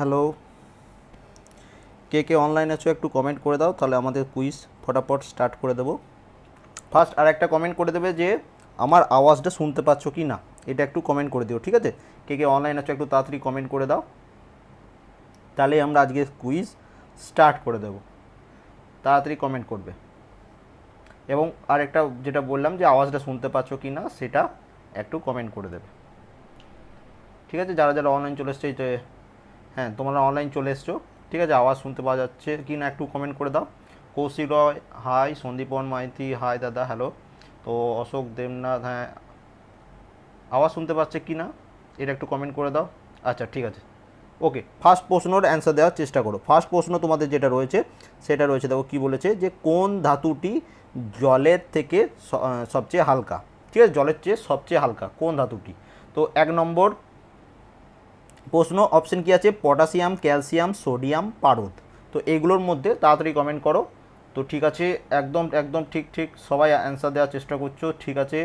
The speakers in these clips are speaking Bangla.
হ্যালো। কে কে অনলাইন আছো একটু কমেন্ট করে দাও, তাহলে আমাদের কুইজ ফটাফট স্টার্ট করে দেবো। ফার্স্ট আর একটা কমেন্ট করে দেবে যে, আমার আওয়াজটা শুনতে পাচ্ছ কি না? এটা একটু কমেন্ট করে দিও, ঠিক আছে? কে কে অনলাইন আছো একটু তাড়াতাড়ি কমেন্ট করে দাও। তাহলে আমরা আজকে কুইজ স্টার্ট করে দেবো। তাড়াতাড়ি কমেন্ট করবে। এবং আরেকটা যেটা বললাম যে, আওয়াজটা শুনতে পাচ্ছ কি না, সেটা একটু কমেন্ট করে দেবে। ঠিক আছে? যারা যারা অনলাইন চলে এসছে হ্যাঁ তোমরা অনলাইন চলে এসছো। ঠিক আছে, আওয়াজ শুনতে পাওয়া যাচ্ছে কি না একটু কমেন্ট করে দাও। কৌশিক রয় হাই সন্দীপন মাইতি হাই দাদা হ্যালো তো অশোক দেবনাথ হ্যাঁ আওয়াজ শুনতে পাচ্ছে কি না? এটা একটু কমেন্ট করে দাও। আচ্ছা ঠিক আছে। ওকে ফার্স্ট প্রশ্নর অ্যান্সার দেওয়ার চেষ্টা করো। ফার্স্ট প্রশ্ন তোমাদের যেটা রয়েছে, সেটা রয়েছে, দেখো কী বলেছে যে, কোন ধাতুটি জলের থেকে সবচেয়ে হালকা? ঠিক আছে, জলের চেয়ে সবচেয়ে হালকা কোন ধাতুটি? তো এক নম্বর প্রশ্ন অপশন কি আছে? পটাশিয়াম ক্যালসিয়াম সোডিয়াম পারদ। তো এগুলোর মধ্যে তাড়াতাড়ি কমেন্ট করো। তো ঠিক আছে, একদম একদম ঠিক ঠিক সবাই অ্যান্সার দেওয়ার চেষ্টা করছ। ঠিক আছে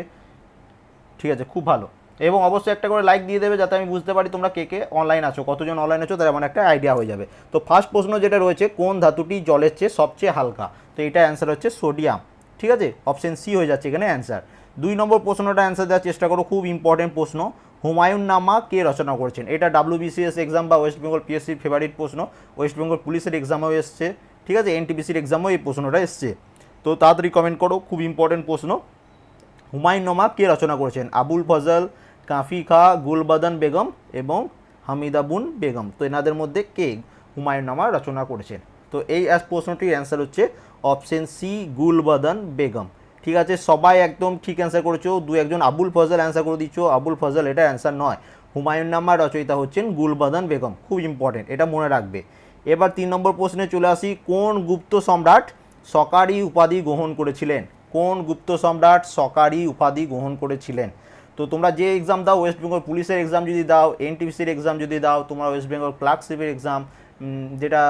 ঠিক আছে, খুব ভালো। এবং অবশ্যই একটা করে লাইক দিয়ে দেবে যাতে আমি বুঝতে পারি তোমরা কে কে অনলাইন আছো, কতজন অনলাইন আছো, তার আমার একটা আইডিয়া হয়ে যাবে। তো ফার্স্ট প্রশ্ন যেটা রয়েছে, কোন ধাতুটি জলের চেয়ে সবচেয়ে হালকা? তো এটা অ্যান্সার হচ্ছে সোডিয়াম ঠিক আছে? অপশন সি হয়ে যাচ্ছে এখানে অ্যান্সার দুই নম্বর প্রশ্নটা অ্যান্সার দেওয়ার চেষ্টা করো, খুব ইম্পর্টেন্ট প্রশ্ন। হুমায়ুন নামা কে রচনা করেছেন? এটা ডাব্লিউবিসিএস এক্সাম বা ওয়েস্ট বেঙ্গল পিএসসির ফেভারিট প্রশ্ন। ওয়েস্ট বেঙ্গল পুলিশের এক্সামেও এসছে, ঠিক আছে? এনটিপিসির এক্সামেও এই প্রশ্নটা এসছে। তো তাড়াতাড়ি কমেন্ট করো, খুব ইম্পর্টেন্ট প্রশ্ন। হুমায়ুন নামা কে রচনা করেছেন? আবুল ফজল, কাফি খা, গুলবাদন বেগম এবং হামিদাবুন বেগম। তো এনাদের মধ্যে কে হুমায়ুন নামা রচনা করেছেন? তো এই প্রশ্নটির অ্যান্সার হচ্ছে অপশন সি গুলবাদন বেগম। ঠিক আছে? সবাই একদম ঠিক অ্যান্সার করেছ। দু একজন আবুল ফজল অ্যান্সার করে দিচ্ছ। আবুল ফজল, এটা অ্যান্সার নয়। হুমায়ুন নামার রচয়িতা হচ্ছেন গুলবাদান বেগম। খুব ইম্পর্টেন্ট এটা মনে রাখবে। এবার তিন নম্বর প্রশ্নে চলে আসি। কোন গুপ্ত সম্রাট সকারি উপাধি গ্রহণ করেছিলেন? কোন গুপ্ত সম্রাট সকারি উপাধি গ্রহণ করেছিলেন? তো তোমরা যে এক্সাম দাও ওয়েস্ট বেঙ্গল পুলিশের এক্সাম যদি দাও এনটিপিসির এক্সাম যদি দাও, তোমরা ওয়েস্ট বেঙ্গল ক্লার্কশিপের এক্সাম যেটা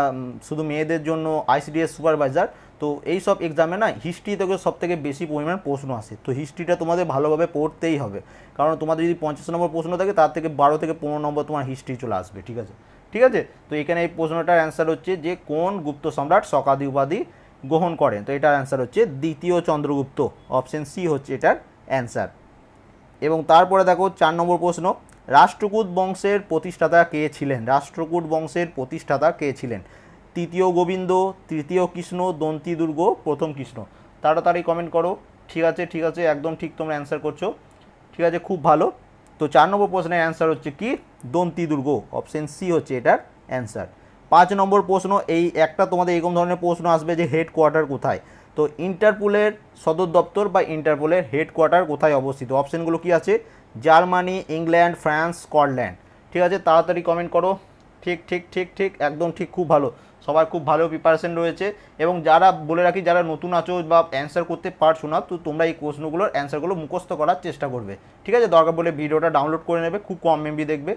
শুধু মেয়েদের জন্য আইসিডিএস সুপারভাইজার তো এই সব এক্সামে না হিস্ট্রি থেকে সব থেকে বেশি পরিমাণ প্রশ্ন আসে। তো হিস্ট্রিটা তোমাদের ভালোভাবে পড়তেই হবে। কারণ তোমাদের যদি পঞ্চাশ নম্বর প্রশ্ন থাকে, তার থেকে বারো থেকে পনেরো নম্বর তোমার হিস্ট্রি চলে আসবে, ঠিক আছে? ঠিক আছে? তো এখানে এই প্রশ্নটার অ্যান্সার হচ্ছে যে, কোন গুপ্ত সম্রাট শকাদি উপাধি গ্রহণ করেন? তো এটার অ্যান্সার হচ্ছে দ্বিতীয় চন্দ্রগুপ্ত অপশন সি হচ্ছে এটার অ্যান্সার এবং তারপরে দেখো, চার নম্বর প্রশ্ন, রাষ্ট্রকূট বংশের প্রতিষ্ঠাতা কে ছিলেন? রাষ্ট্রকূট বংশের প্রতিষ্ঠাতা কে ছিলেন? তৃতীয় গোবিন্দ, তৃতীয় কৃষ্ণ, দন্তি দুর্গ, প্রথম কৃষ্ণ। তাড়াতাড়ি কমেন্ট করো। ঠিক আছে ঠিক আছে, একদম ঠিক তোমরা অ্যান্সার করছ। ঠিক আছে, খুব ভালো। তো চার নম্বর প্রশ্নের অ্যান্সার হচ্ছে কি? দন্তি দুর্গ অপশন সি হচ্ছে এটার অ্যান্সার পাঁচ নম্বর প্রশ্ন, এই একটা তোমাদের এরকম ধরনের প্রশ্ন আসবে যে হেড কোয়ার্টার কোথায়? তো ইন্টারপোলের সদর দপ্তর বা ইন্টারপোলের হেড কোয়ার্টার কোথায় অবস্থিত? অপশনগুলো কি আছে? Germany, England, France, Scotland. ঠিক আছে, তাড়াতাড়ি কমেন্ট করো। ঠিক ঠিক ঠিক ঠিক, একদম ঠিক, খুব ভালো। সবার খুব ভালো প্রিপারেশন রয়েছে এবং যারা বলে রাখি, যারা নতুন আছো বা অ্যান্সার করতে পারছ না, তো তোমরা এই প্রশ্নগুলোর অ্যান্সারগুলো মুখস্থ করার চেষ্টা করবে। ঠিক আছে? দরকার বলে ভিডিওটা ডাউনলোড করে নেবে, খুব কম এমবি দেখবে,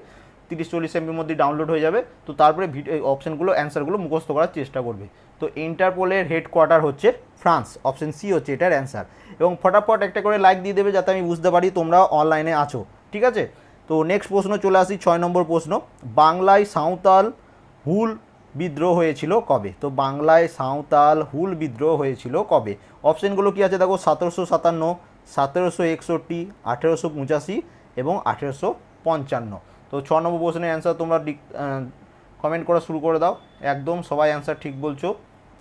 তিরিশ চল্লিশ এমবির মধ্যে ডাউনলোড হয়ে যাবে, তো তারপরে ভিডিও অপশানগুলো অ্যান্সারগুলো মুখস্থ করার চেষ্টা করবে। তো ইন্টারপোলের হেডকোয়ার্টার হচ্ছে ফ্রান্স অপশন সি হচ্ছে এটার অ্যান্সার এবং ফটাফট একটা করে লাইক দিয়ে দেবে যাতে আমি বুঝতে পারি তোমরা অনলাইনে আছো। ঠিক আছে? তো নেক্সট প্রশ্ন চলে আসি, ছয় নম্বর প্রশ্ন। বাংলায় সাঁওতাল, হুল বিদ্রোহ হয়েছিল কবে? তো বাংলায় সাঁওতাল হুল বিদ্রোহ হয়েছিল কবে? অপশনগুলো কি আছে দেখো? সতেরোশো সাতান্ন, সতেরোশো একষট্টি, আঠেরোশো পঁচাশি এবং আঠেরোশো পঞ্চান্ন। তো ছ নম্বর প্রশ্নের অ্যান্সার তোমরা কমেন্ট করা শুরু করে দাও। একদম সবাই অ্যান্সার ঠিক বলছো।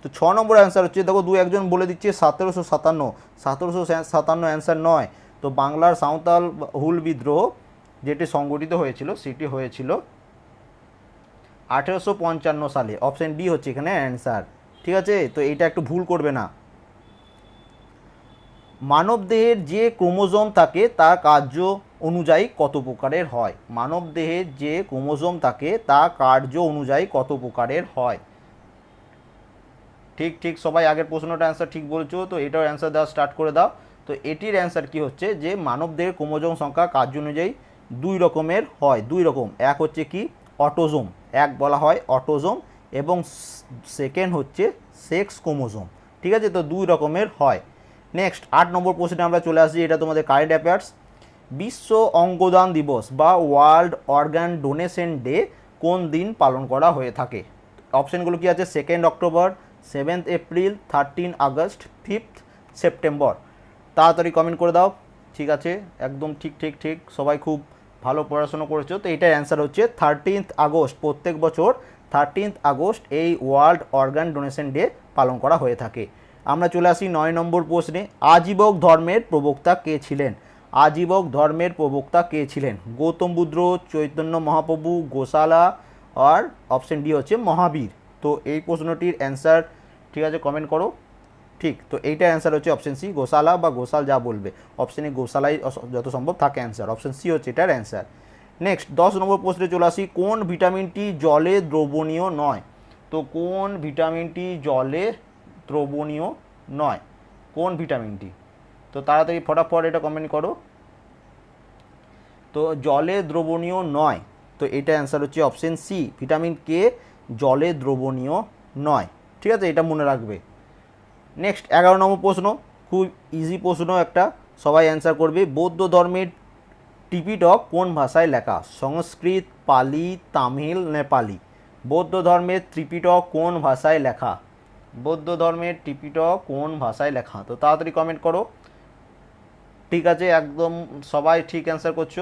তো ছ নম্বর অ্যান্সার হচ্ছে, দেখো, দু একজন বলে দিচ্ছে সতেরোশো সাতান্ন। সতেরোশো সাতান্ন অ্যান্সার নয়। তো বাংলার সাঁওতাল হুল বিদ্রোহ যেটি সংগঠিত হয়েছিল, সেটি হয়েছিল আঠেরোশো পঞ্চান্ন সালে। অপশন ডি হচ্ছে এখানে অ্যান্সার ঠিক আছে? তো এটা একটু ভুল করবে না। মানবদেহের যে ক্রোমোজোম থাকে তার কার্য অনুযায়ী কত প্রকারের হয়? মানবদেহের যে ক্রোমোজোম থাকে, তা কার্য অনুযায়ী কত প্রকারের হয়? ঠিক ঠিক, সবাই আগের প্রশ্নটা অ্যান্সার ঠিক বলছো, তো এটার অ্যান্সার দেওয়া স্টার্ট করে দাও। তো এটির অ্যান্সার কি হচ্ছে? যে মানবদেহের ক্রোমোজোম সংখ্যা কার্য অনুযায়ী দুই রকমের হয়, দুই রকম। এক হচ্ছে কি? অটোজোম এক বলা হয় অটোজোম এবং সেকেন্ড হচ্ছে সেক্স ক্রোমোজোম। ঠিক আছে? তো দুই রকমের হয়। নেক্সট, আট নম্বর প্রশ্নে আমরা চলে আসছি, এটা তোমাদের কারেন্ট অ্যাফেয়ার্স বিশ্ব অঙ্গদান দিবস বা ওয়ার্ল্ড অর্গান ডোনেশন ডে কোন দিন পালন করা হয়ে থাকে? অপশানগুলো কি আছে? Second October seventh April thirteen August fifth September তাড়াতাড়ি কমেন্ট করে দাও। ঠিক আছে? একদম ঠিক ঠিক ঠিক। সবাই খুব ভালো পড়াশোনা করেছ, তো এটার অ্যান্সার হচ্ছে থার্টিনথ আগস্ট, প্রত্যেক বছর থার্টিনথ আগস্ট এই ওয়ার্ল্ড অর্গান ডোনেশন ডে পালন করা হয়ে থাকে। আমরা চলে আসি নয় নম্বর প্রশ্নে, আজীবক ধর্মের প্রবক্তা কে ছিলেন? আজীবক ধর্মের প্রবক্তা কে ছিলেন? গৌতম বুদ্ধ, চৈতন্য মহাপ্রভু, গোশালা, আর অপশন ডি হচ্ছে মহাবীর। তো এই প্রশ্নটির অ্যান্সার ঠিক আছে কমেন্ট করো। ঠিক, তো এইটা অ্যান্সার হচ্ছে অপশন সি গোশালা বা গোশাল যা বলবে। অপশনে গোশালাই যত সম্ভব থাকে অ্যান্সার অপশন সি হচ্ছে এটার অ্যান্সার নেক্সট দশ নম্বর প্রশ্নে চলে আসি, কোন ভিটামিনটি জলে দ্রবণীয় নয়? তো কোন ভিটামিনটি জলে দ্রবণীয় নয়? কোন ভিটামিনটি তো তাড়াতাড়ি ফটাফট এটা কমেন্ট করো। তো জলে দ্রবণীয় নয়। তো এটা অ্যান্সার হচ্ছে অপশন সি ভিটামিন কে জলে দ্রবণীয় নয়। ঠিক আছে, এটা মনে রাখবে। নেক্সট এগারো নম্বর প্রশ্ন, খুব ইজি প্রশ্ন একটা, সবাই অ্যান্সার করবে। বৌদ্ধ ধর্মের টিপিটক কোন ভাষায় লেখা? সংস্কৃত, পালি, তামিল, নেপালি। বৌদ্ধ ধর্মের ত্রিপিটক কোন ভাষায় লেখা? বৌদ্ধ ধর্মের টিপিটক কোন ভাষায় লেখা? তো তাড়াতাড়ি কমেন্ট করো। ঠিক আছে, একদম সবাই ঠিক অ্যান্সার করছ।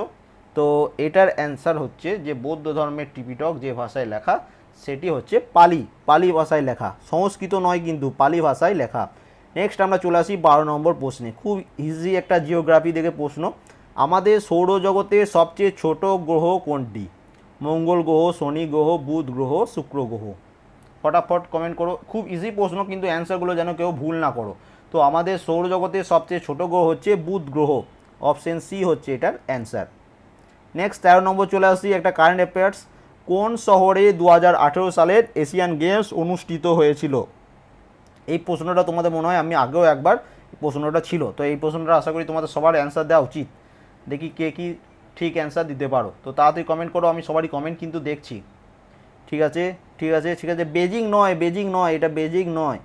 তো এটার অ্যান্সার হচ্ছে যে বৌদ্ধ ধর্মের টিপিটক যে ভাষায় লেখা সেটি হচ্ছে পালি পালি ভাষায় লেখা। সংস্কৃত নয় কিন্তু পালি ভাষায় লেখা। নেক্সট আমরা চলে আসি বারো নম্বর প্রশ্নে। খুব ইজি একটা জিওগ্রাফি থেকে প্রশ্ন। আমাদের সৌরজগতের সবচেয়ে ছোট গ্রহ কোনটি? মঙ্গল গ্রহ, শনি গ্রহ, বুধ গ্রহ, শুক্র গ্রহ। ফটাফট কমেন্ট করো। খুব ইজি প্রশ্ন কিন্তু অ্যান্সারগুলো যেন কেউ ভুল না করো। তো আমাদের সৌরজগতের সবচেয়ে ছোট গ্রহ হচ্ছে বুধ গ্রহ। অপশন সি হচ্ছে এটার অ্যান্সার নেক্সট তেরো নম্বর চলে আসি একটা কারেন্ট অ্যাফেয়ার্স কোন শহরে দু হাজার আঠেরো সালের এশিয়ান গেমস অনুষ্ঠিত হয়েছিল? এই প্রশ্নটা তোমাদের মনে হয়, আমি আগেও একবার প্রশ্নটা ছিল, তো এই প্রশ্নটা আশা করি তোমাদের সবার অ্যান্সার দেওয়া উচিত। দেখি কে কি ঠিক অ্যান্সার দিতে পারো। তো তাড়াতাড়ি কমেন্ট করো, আমি সবারই কমেন্ট কিন্তু দেখছি। ঠিক আছে? ঠিক আছে? ঠিক আছে? বেজিং নয় বেজিং নয়, এটা বেজিং নয়।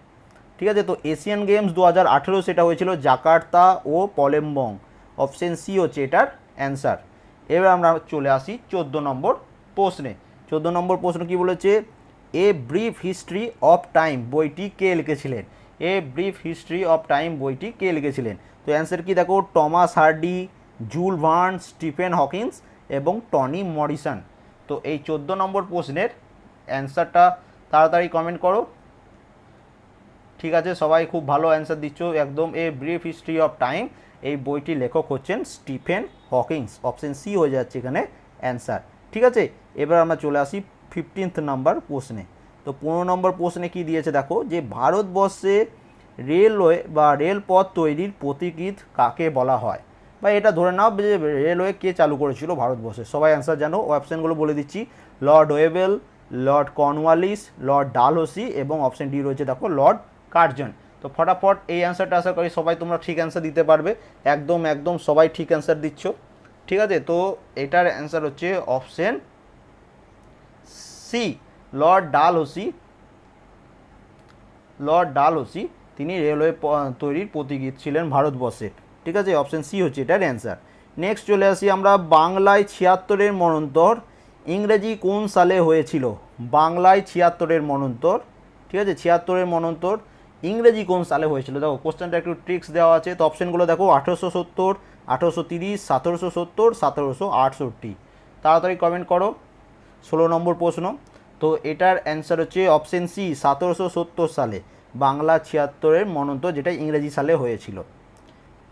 ঠিক আছে? তো এশিয়ান গেমস দু হাজার আঠেরো সেটা হয়েছিল জাকার্তা ও পলেম্বং। অপশন সি হচ্ছে এটার অ্যান্সার এবার আমরা চলে আসি চোদ্দ নম্বর প্রশ্নে। চোদ্দ নম্বর প্রশ্ন কি বলেছে? A Brief History of Time বইটি কে লিখেছিলেন? A Brief History of Time বইটি কে লিখেছিলেন? তো অ্যান্সার কি দেখো, Thomas Hardy, Jules Verne, Stephen Hawkins এবং টনি মরিসন। তো এই চোদ্দ নম্বর প্রশ্নের অ্যান্সারটা তাড়াতাড়ি কমেন্ট করো। ঠিক আছে, সবাই খুব ভালো অ্যান্সার দিচ্ছ। একদম A Brief History of Time এই বইটির লেখক হচ্ছেন স্টিফেন হকিংস অপশন সি হয়ে যাচ্ছে এখানে অ্যান্সার ঠিক আছে এবার আমরা চলে আসি ফিফটিন্থ নাম্বার প্রশ্নে। তো পনেরো নম্বর প্রশ্নে কি দিয়েছে দেখো, যে ভারতবর্ষে রেলওয়ে বা রেলপথ তৈরির প্রতীকীত কাকে বলা হয়? বা এটা ধরে নাও যে রেলওয়ে কে চালু করেছিল ভারতবর্ষে। সবাই অ্যান্সার জানো অপশানগুলো বলে দিচ্ছি। Lord Wavell Lord Cornwallis Lord Dalhousie এবং অপশান ডি রয়েছে দেখো লর্ড কার্জন তো ফটাফট এই অ্যান্সারটা আশা করি সবাই তোমরা ঠিক অ্যান্সার দিতে পারবে। একদম একদম সবাই ঠিক অ্যান্সার দিচ্ছ। ঠিক আছে, তো এটার অ্যান্সার হচ্ছে option C, Lord Dalhousie Lord Dalhousie তিনি রেলওয়ে তৈরির প্রতীকীত ছিলেন ভারতবর্ষের ঠিক আছে? অপশন সি হচ্ছে এটার অ্যান্সার নেক্সট চলে আসি আমরা বাংলায় ছিয়াত্তরের মনন্তর, ইংরেজি কোন সালে হয়েছিল? বাংলায় ছিয়াত্তরের মনন্তর, ঠিক আছে? ছিয়াত্তরের মনন্তর, ইংরেজি কোন সালে হয়েছিল? দেখো, কোশ্চেনটা একটু ট্রিক্স দেওয়া আছে, তো অপশনগুলো দেখো, আঠেরোশো সত্তর, আঠেরোশো তিরিশ, সতেরোশো সত্তর, সতেরোশো আটষট্টি। তাড়াতাড়ি কমেন্ট করো। ষোলো নম্বর প্রশ্ন। তো এটার অ্যান্সার হচ্ছে অপশন সি সতেরোশো সত্তর সালে। বাংলা ছিয়াত্তরের মনন্ত যেটা ইংরেজি সালে হয়েছিল।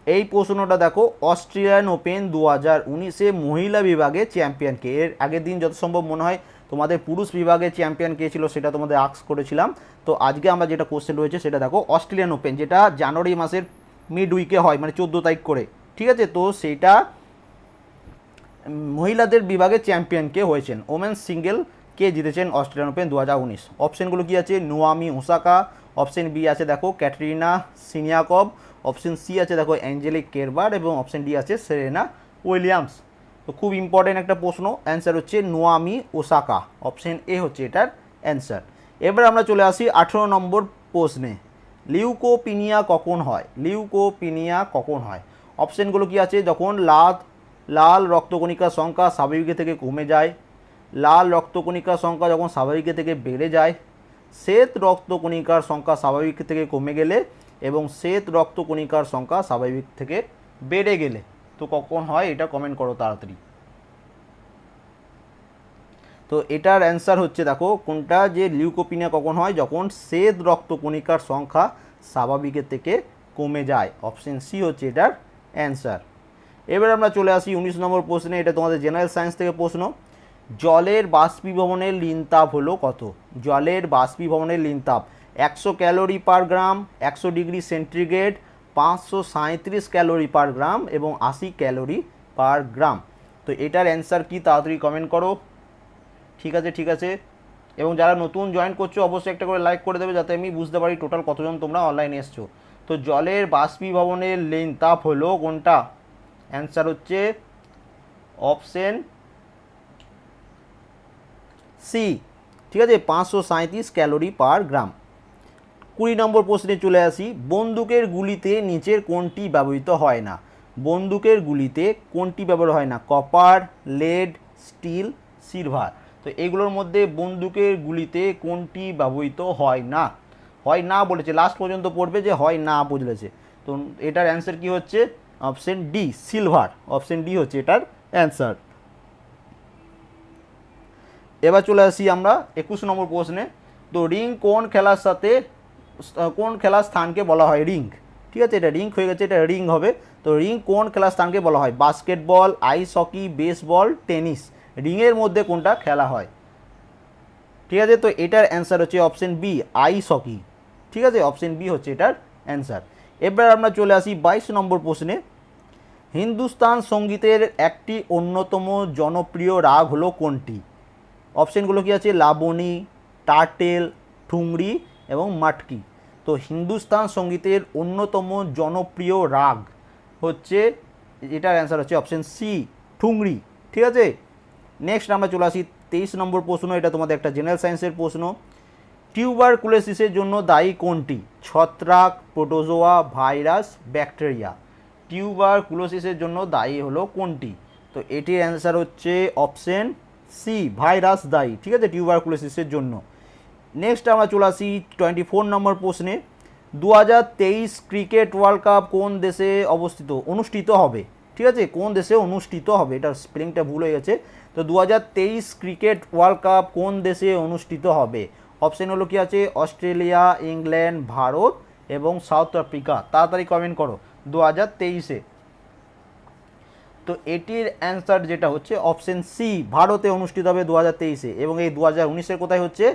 এই প্রশ্নটা দেখো অস্ট্রেলিয়ান ওপেন দু হাজার উনিশে মহিলা বিভাগে চ্যাম্পিয়নকে এর আগের দিন যত সম্ভব মনে হয় তোমাদের পুরুষ বিভাগে চ্যাম্পিয়ন কে ছিল সেটা তোমাদের আক্স করেছিলাম। তো আজকে আমরা যেটা কোশ্চেন রয়েছে সেটা দেখো অস্ট্রেলিয়ান ওপেন, যেটা জানুয়ারি মাসের মিড উইকে হয় মানে চোদ্দ তারিখ করে। ঠিক আছে? তো সেটা মহিলাদের বিভাগে চ্যাম্পিয়ন কে হয়েছেন? ওমেন সিঙ্গেল কে জিতেছেন অস্ট্রেলিয়ান ওপেন দু হাজার উনিশ অপশনগুলো কি আছে? নোয়ামি ওসাকা। অপশন বি আছে দেখো ক্যাটরিনা সিনিয়াকব। অপশন সি আছে দেখো অ্যাঞ্জেলিক কেরবার এবং অপশন ডি আছে সেরেনা উইলিয়ামস। তো খুব ইম্পর্টেন্ট একটা প্রশ্ন অ্যান্সার হচ্ছে নোয়ামি ওসাকা। অপশন এ হচ্ছে এটার অ্যান্সার এবার আমরা চলে আসি আঠেরো নম্বর প্রশ্নে। লিউকোপিনিয়া কখন হয়? লিউকোপিনিয়া কখন হয়? অপশনগুলো কি আছে? যখন লাল লাল রক্তকণিকার সংখ্যা স্বাভাবিকের থেকে কমে যায়। লাল রক্তকণিকার সংখ্যা যখন স্বাভাবিকের থেকে বেড়ে যায়, শ্বেত রক্তকণিকার সংখ্যা স্বাভাবিক থেকে কমে গেলে এবং শ্বেত রক্তকণিকার সংখ্যা স্বাভাবিক থেকে বেড়ে গেলে। তো কখন হয় এটা কমেন্ট করো তাড়াতাড়ি। তো এটার অ্যান্সার হচ্ছে দেখো, কোনটা যে লিউকোপিনিয়া কখন হয়? যখন শ্বেত রক্তকণিকার সংখ্যা স্বাভাবিকের থেকে কমে যায়। অপশন সি হচ্ছে এটার অ্যান্সার এবার আমরা চলে আসি উনিশ নম্বর প্রশ্নে, এটা তোমাদের জেনারেল সায়েন্স থেকে প্রশ্ন। জলের বাষ্পীভবনের লিনতাপ হলো কত? জলের বাষ্পীভবনের লিনতাপ, একশো ক্যালোরি পার গ্রাম, একশো ডিগ্রি সেন্টিগ্রেড, পাঁচশো সাঁত্রিশ ক্যালোরি পার গ্রাম এবং আশি ক্যালোরি পার গ্রাম। তো এটার অ্যান্সার কি তাড়াতাড়ি কমেন্ট করো। ঠিক আছে ঠিক আছে। এবং যারা নতুন জয়েন করছ, অবশ্যই একটা করে লাইক করে দেবে যাতে আমি বুঝতে পারি টোটাল কতজন তোমরা অনলাইনে এসছো। তো জলের বাষ্পীভবনের লেন তাপ হলো কোনটা? অ্যান্সার হচ্ছে অপশন সি। ঠিক আছে, পাঁচশো সাঁত্রিশ ক্যালোরি পার গ্রাম। কুড়ি নম্বর প্রশ্নে চলে আসি, বন্দুকের গুলিতে নিচের কোনটি ব্যবহৃত হয় না? বন্দুকের গুলিতে কোনটি ব্যবহার হয় না? Copper, lead, steel, silver. তো এগুলোর মধ্যে বন্দুকের গুলিতে কোনটি ব্যবহৃত হয় না? হয় না বলেছে। লাস্ট পর্যন্ত পড়বে যে হয় না বলেছে। তো এটার অ্যান্সার কি হচ্ছে? Option D, silver. Option D হচ্ছে এটার অ্যান্সার। এবার চলে আসি আমরা একুশ নম্বর প্রশ্নে। তো রিং কোন খেলার সাথে, কোন খেলার স্থানকে বলা হয় রিং? ঠিক আছে, এটা রিং হয়ে গেছে, এটা রিং হবে। তো রিং কোন খেলার স্থানকে বলা হয়? Basketball, ice hockey, baseball, tennis. রিংয়ের মধ্যে কোনটা খেলা হয়? ঠিক আছে, তো এটার অ্যান্সার হচ্ছে অপশন বি, আইস হকি। ঠিক আছে, অপশন বি হচ্ছে এটার অ্যান্সার। এবার আমরা চলে আসি বাইশ নম্বর প্রশ্নে। হিন্দুস্তান সঙ্গীতের একটি অন্যতম জনপ্রিয় রাগ হলো কোনটি? অপশনগুলো কি আছে? লাবণী, টার্টেল, ঠুংরি এবং মাটকি। তো হিন্দুস্তান সঙ্গীতের অন্যতম জনপ্রিয় রাগ হচ্ছে, এটার অ্যান্সার হচ্ছে অপশন সি ঠুংরি। ঠিক আছে? নেক্সট আমরা চলে আসি তেইশ নম্বর প্রশ্ন, এটা তোমাদের একটা জেনারেল সায়েন্সের প্রশ্ন। টিউবারকুলোসিসের জন্য দায়ী কোনটি? ছত্রাক, প্রোটোজোয়া, ভাইরাস, ব্যাকটেরিয়া। টিউবারকুলোসিসের জন্য দায়ী হলো কোনটি? তো এটির অ্যান্সার হচ্ছে অপশন সি, ভাইরাস দায়ী, ঠিক আছে টিউবারকুলোসিসের জন্য। নেক্সট আমরা চলে আসি টোয়েন্টি ফোর নম্বর প্রশ্নে। দু হাজার তেইশ ক্রিকেট ওয়ার্ল্ড কাপ কোন দেশে অবস্থিত? অনুষ্ঠিত হবে, ঠিক আছে, কোন দেশে অনুষ্ঠিত হবে? এটা স্পেলিংটা ভুল হয়ে গেছে। তো দু হাজার তেইশ ক্রিকেট ওয়ার্ল্ড কাপ কোন দেশে অনুষ্ঠিত হবে? অপশন হলো কি আছে? অস্ট্রেলিয়া, ইংল্যান্ড, ভারত এবং সাউথ আফ্রিকা। তাড়াতাড়ি কমেন্ট করো। দু হাজার তেইশে। তো এটির অ্যান্সার যেটা হচ্ছে অপশন সি ভারতে অনুষ্ঠিত হবে দু হাজার তেইশে এবং এই দু হাজার উনিশের কোথায় হচ্ছে?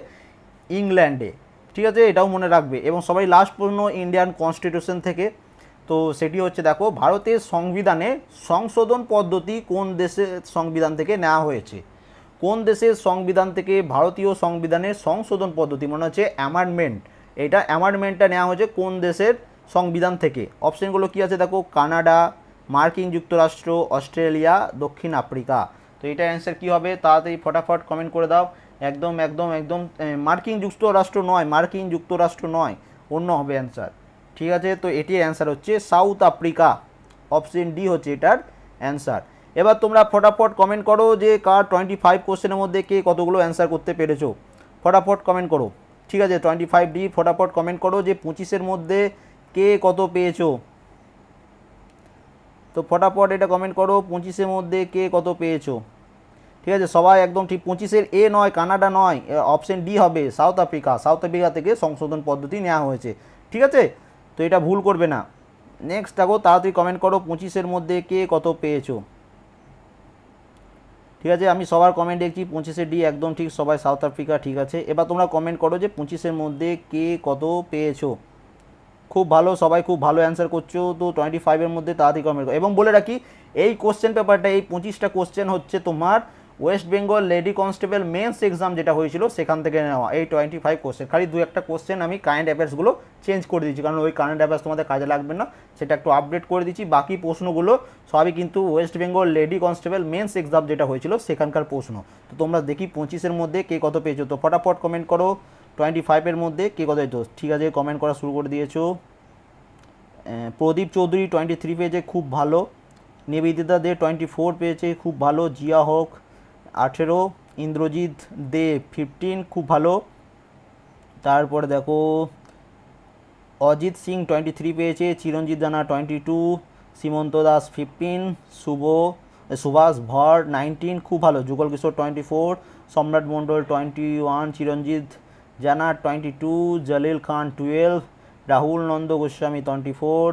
ইংল্যান্ডে। ঠিক আছে? এটাও মনে রাখবে। এবং সবাই লাস্ট প্রশ্ন ইন্ডিয়ান কনস্টিটিউশন থেকে। তো সেটি হচ্ছে, দেখো, ভারতের সংবিধানে সংশোধন পদ্ধতি কোন দেশের সংবিধান থেকে নেওয়া হয়েছে? কোন দেশের সংবিধান থেকে ভারতীয় সংবিধানের সংশোধন পদ্ধতি? মনে হচ্ছে অ্যামান্ডমেন্ট এটা অ্যামান্ডমেন্টটা নেওয়া হয়েছে কোন দেশের সংবিধান থেকে। অপশনগুলো কি আছে দেখো? কানাডা, মার্কিন যুক্তরাষ্ট্র, অস্ট্রেলিয়া, দক্ষিণ আফ্রিকা। তো এটা অ্যান্সার কী হবে? তাড়াতাড়ি ফটাফট কমেন্ট করে দাও। একদম একদম একদম মার্কিন যুক্তরাষ্ট্র নয়, মার্কিন যুক্তরাষ্ট্র নয়, অন্য হবে অ্যান্সার ঠিক আছে? তো এটির অ্যান্সার হচ্ছে সাউথ আফ্রিকা অপশন ডি হচ্ছে এটার অ্যান্সার এবার তোমরা ফটাফট কমেন্ট করো যে কার টোয়েন্টি ফাইভ কোশ্চেনের মধ্যে কে কতগুলো অ্যান্সার করতে পেরেছ। ফটাফট কমেন্ট করো। ঠিক আছে? টোয়েন্টি ফাইভ ডি ফটাফট কমেন্ট করো যে পঁচিশের মধ্যে কে কত পেয়েছ? তো ফটাফট এটা কমেন্ট করো, পঁচিশের মধ্যে কে কত পেয়েছ? ঠিক আছে, সবাই একদম ঠিক, পঁচিশের এ নয়, কানাডা নয় অপশন ডি হবে সাউথ আফ্রিকা সাউথ আফ্রিকা থেকে সংশোধন পদ্ধতি নেওয়া হয়েছে, ঠিক আছে? তো এটা ভুল করবে না। নেক্সট দেখো, তাড়াতাড়ি কমেন্ট করো, পঁচিশের মধ্যে কে কত পেয়েছ? ঠিক আছে, আমি সবার কমেন্ট দেখছি পঁচিশে ডি একদম ঠিক, সবাই সাউথ আফ্রিকা ঠিক আছে। এবার তোমরা কমেন্ট করো যে, পঁচিশের মধ্যে কে কত পেয়েছ? খুব ভালো, সবাই খুব ভালো অ্যান্সার করছ। তো টোয়েন্টি ফাইভের মধ্যে তাড়াতাড়ি কমেন্ট করো এবং বলে রাখি, এই কোশ্চেন পেপারটা এই পঁচিশটা কোশ্চেন হচ্ছে তোমার West Bengal lady constable mains exam যেটা হয়েছিল, সেখান থেকে নেওয়া। এই টোয়েন্টি ফাইভ কোশ্চেন খালি দু একটা কোশ্চেন আমি কারেন্ট অ্যাফেয়ার্সগুলো চেঞ্জ করে দিচ্ছি কারণ ওই কারেন্ট অ্যাফেয়ার্স তোমাদের কাজে লাগবে না, সেটা একটু আপডেট করে দিচ্ছি। বাকি প্রশ্নগুলো সবই কিন্তু West Bengal lady constable mains exam যেটা হয়েছিল, সেখানকার প্রশ্ন। তো তোমরা দেখি পঁচিশের মধ্যে কে কত পেয়েছ। তো ফটাফট কমেন্ট করো। টোয়েন্টি ফাইভের মধ্যে কে কত পেয়েছ ঠিক আছে কমেন্ট করা শুরু করে দিয়েছ। প্রদীপ চৌধুরী টোয়েন্টি থ্রি পেয়েছে, খুব ভালো। নিবেদিতা দে টোয়েন্টি ফোর পেয়েছে, খুব ভালো। জিয়া হোক আঠেরো। ইন্দ্রজিৎ দে ফিফটিন, খুব ভালো। তারপরে দেখো, অজিত সিং টোয়েন্টি থ্রি পেয়েছে, Chiranjit Jana twenty two, Simanta Das fifteen, Shubho Subhash Bhar nineteen, খুব ভালো। যুগল কিশোর টোয়েন্টি ফোর, সম্রাট মণ্ডল twenty one Chiranjit Jana twenty two Jalil Khan twelve Rahul Nanda Goswami twenty four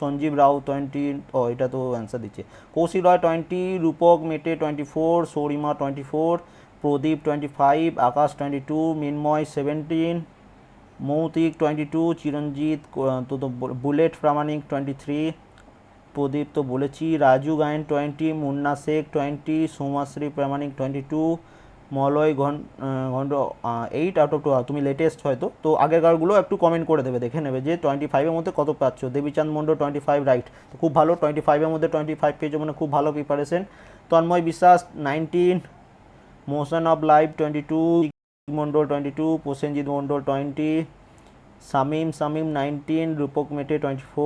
Sanjeev Rao twenty ও, এটা তো অ্যান্সার দিচ্ছে। Kaushik Roy twenty Rupak Mete twenty four Sourima twenty four Pradip twenty five Akash twenty two Minmoy seventeen Moutik twenty two Chiranjit তো তো Bullet Pramanik twenty three Pradip তো বলেছি, Raju Gayen twenty Munna Sheikh twenty Somashri Pramanik twenty two Malay ঘন ঘন্ট এইট আউট অফ টু তুমি লেটেস্ট হয়তো। তো আগেরকারগুলো একটু কমেন্ট করে দেবে, দেখে নেবে যে টোয়েন্টি ফাইভের মধ্যে কত পাচ্ছ। Debichand Mondal twenty five right তো খুব ভালো টোয়েন্টি ফাইভের মধ্যে টোয়েন্টি ফাইভ পেয়েছ মানে খুব ভালো preparation Tanmoy Biswas nineteen motion of life twenty two Mondal twenty two Prosenjit Mondal twenty Shamim Shamim nineteen Rupak Mete twenty four